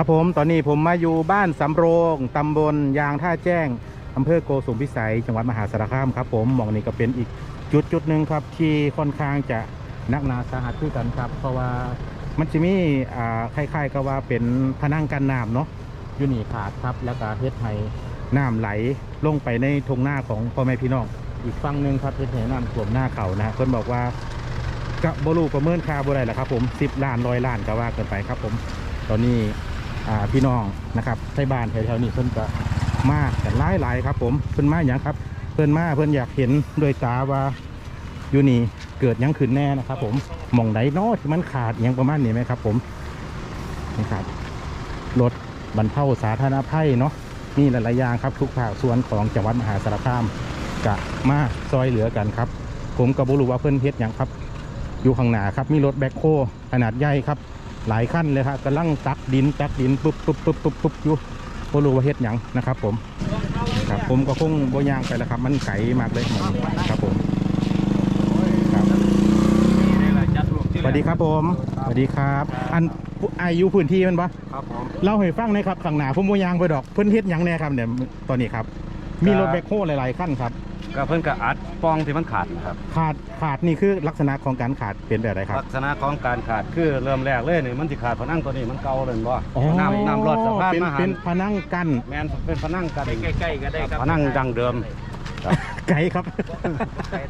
ครับผมตอนนี้ผมมาอยู่บ้านสำโรงตำบลยางท่าแจ้งอำเภอโกสุมพิสัย จังหวัดมหาสารคามครับผมมองนี้ก็เป็นอีกจุดจุดหนึ่งครับที่ค่อนข้างจะนักหนาสาหัสขึ้นกันครับ เพราะว่ามันจะมีอ่าคล้ายๆกับว่าเป็นพนังกันน้ำเนาะอยู่นี่ขาดครับ แล้วก็เฮ็ดให้น้ำไหลลงไปในทงหน้าของพ่อแม่พี่น้องอีกฝั่งหนึ่งครับเฮ็ดให้น้ำท่วมหน้าเขานะฮะเพิ่นบอกว่ากะบรูประเมินค่าบ่ได้แหละครับผม10ล้านร้อยล้านก็ว่าเกินไปครับผม ตอนนี้ พี่น้องนะครับใช้บ้านแถวๆนี้เพิ่นก็มากันหลายหลายๆครับ ผมเพิ่นมาอย่างครับ เพิ่นมาเพิ่นอยากเห็นด้วยตาว่าอยู่นี่เกิดยังขึ้นแน่นะครับ ผมมองไหนเนาะที่มันขาดยังประมาณนี้ไหมครับ ผมนี่ครับรถบรรเทาสาธารณภัยเนาะนี่หลายๆอย่างครับ ทุกภาคส่วนของจังหวัดมหาสารคามกะมาซอยเหลือกันครับ ผมก็บ่รู้ว่าเพิ่นเฮ็ดหยังครับ อยู่ข้างหน้าครับมีรถแบ็คโฮขนาดใหญ่ครับ หลายขั้นเลยครับกำลังตักดินตักดินปุ๊บปุ๊บปุ๊บปุ๊บปุ๊บอยู่บ่รู้ว่าเฮ็ดหยังนะครับ ผมครับผมก็คงบ่ย่างไปแล้วครับ มันไกลมากเลยหมองนี้ครับผมครับสวัสดีครับผมสวัสดีครับ อันอายุพื้นที่มันปะครับผมเล่าให้ฟังหน่อยครับข้างหน้าผมบ่ย่างไปดอกเพิ่นเฮ็ดหยังแน่ครับเนี่ยตอนนี้ครับ มีรถแบ็คโฮหลายๆขั้นครับ ก็เพิ่นก็อัดป้องที่มันขาดนะครับ ขาดขาดนี่คือลักษณะของการขาดเป็นแบบไรครับ ลักษณะของการขาดคือเริ่มแรกเลยนี่มันสิขาดพนังตัวนี้มันเก่าเลยบ่อ๋อน้ำน้ำรอดสะพานเป็นมาหัเป็นนพนังกันแมนเป็นพนังกันใกล้ๆก็ได้ครับพนังดังเดิม ไกลครับ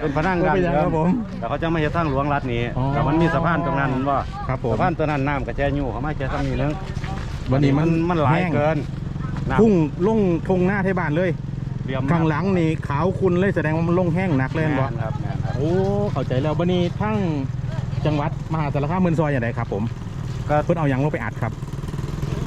เป็นพนังดังไม่เป็นไรเดิครัมบผม แต่เขาจะไม่เฮ็ดทางหลวงรัฐนี้อ๋อ แต่มันมีสะพานตรงนั้นบ่ครับผมสะพานตัวนั้นน้ำก็แช่อยู่เขาไม่แช่ทางนี้เรื่องวันนี้มันมันหลายแห้งเกินน้ำพุ่งลงทงหน้าเทบานเลยเรียมข้างหลังนี่ขาวคุณเลยแสดงว่ามันลงแห้งหนักเลยแม่เห็นบ่นครับแม่นครับ โอ้เข้าใจแล้ววันนี้ทั้งจังหวัดมหาสารคามเมืองซอยอย่างไรครับ ผมก็ เพิ่นเอาหยังลงไปอัดครับ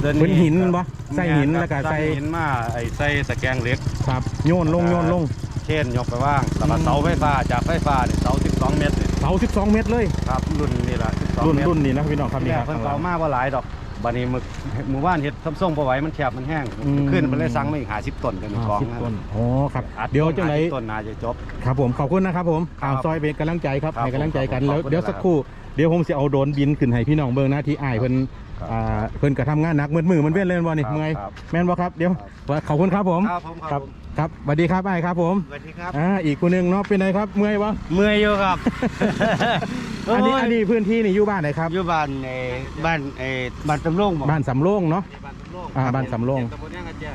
เดินเป็นหินบ่ใส่หินม่แล้วก็ครับใส่ หินมาไอ้ใส่สแกงเหล็ก ครับโยนลงโยนลง เช่นยกไปว่างแล้วก็เสาไฟฟ้าจากไฟฟ้านี่เสา12 เมตรนี่เสา12 เมตรเลย ครับรุ่นนี่ละ12รุ่นเมตรรุ่นนี้นะพี่น้องครับนี่เนี่ยครับเพิ่นข้างหเก่าลังมาบ่หลายดอก บัดนี้มึกหมู่บ้านเฮ็ดทำส่งบ่ไหวมันแคบมันแห้งอืม ขึ้นมันเลยสั่งมาอีก50ต้นกันกองสิบนะต้นโอ้ครับอัดเดี๋ยวจังไหน50ต้นน่าจะจบ ครับผมขอบคุณนะครับผมครับเอาซอยเป็นกำลังใจครับครับให้กำลังใจกันผมแล้วขอบคุณเดี๋ยวสักครู่เดี๋ยวผมจะเอาโดรนบินขึ้นให้พี่น้องเบิ่งหน้าที่อ้ายเพิ่นครับอ่าเพิ่นก็ทำงานหนักมืดมือมันเว้นเล่นบ่นี่ครับเมื่อยครับแม่นบ่ครับเดี๋ยวว่าขอบคุณครับผมครับผมครับครับสวัสดีครับอ้ายครับผมสวัสดีครับ อ่าอีกคนนึงเนาะเป็นไงครับเมื่อยบ่เมื่อยอยู่ครับ อันนี้อันนี้พื้นที่นี่อยู่บ้านไหนครับ อยู่บ้านในบ้านไอ้บ้านตำโรงบ่บ้านสำโรงเนาะอ่าบ้านสำโรง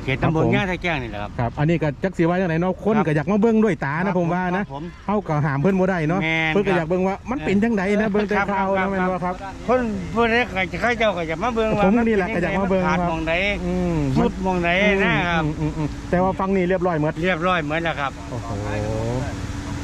เขตตำบลย่างตะแจ้งนี่แหละครับครับอันนี้ก็จักสิว่าจังไดเนาะคนครับก็อยากมาเบิ่งด้วยตาครันะบผมว่าครันะบผมเฮาก็หามเพิ่นบ่ได้เนาะแม่นเพิ่นก็ครับอยากเบิ่งว่ามันเป็นจังไดนะเบิ่งแต่ครับข่าวครันะบแม่นบ่ครับ คนผู้ใดก็จะเข้าเจ้าก็จะมาเบิ่งว่าผมนี่แหละก็อยากมาเบิ่งขาดครับหมองใดอืมสุดหมองใดนะครับ อืมอืมอืมแต่ว่าฟังนี่เรียบร้อยหมดเรียบร้อยเหมือนแล้วครับ โอ้โห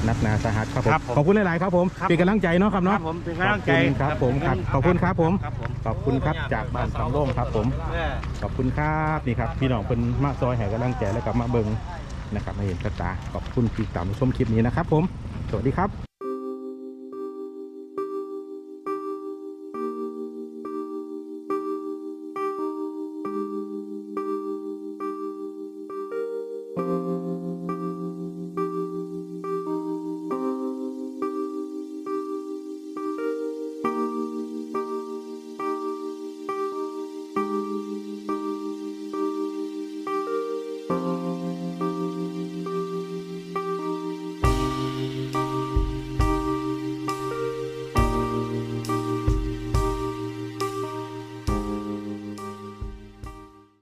นักหนาสาหัสครับผมครับผมขอบคุณหลาย ๆ ครับผมครับ เป็นกำลังใจเนาะครับครัเนาะบผมเป็นกำลังใจขอบคุณครับผมครับขอบคุณครับผมครับผมขอบคุณครับจากบ้านสำโรงครับผม เออ ขอบคุณครับนี่ครับพี่น้องเป็นมาซอยแห่กำลังใจแล้วกับมาเบิงนะครับมาเห็นกระตาขอบคุณที่ตามชมคลิปนี้นะครับผม สวัสดีครับ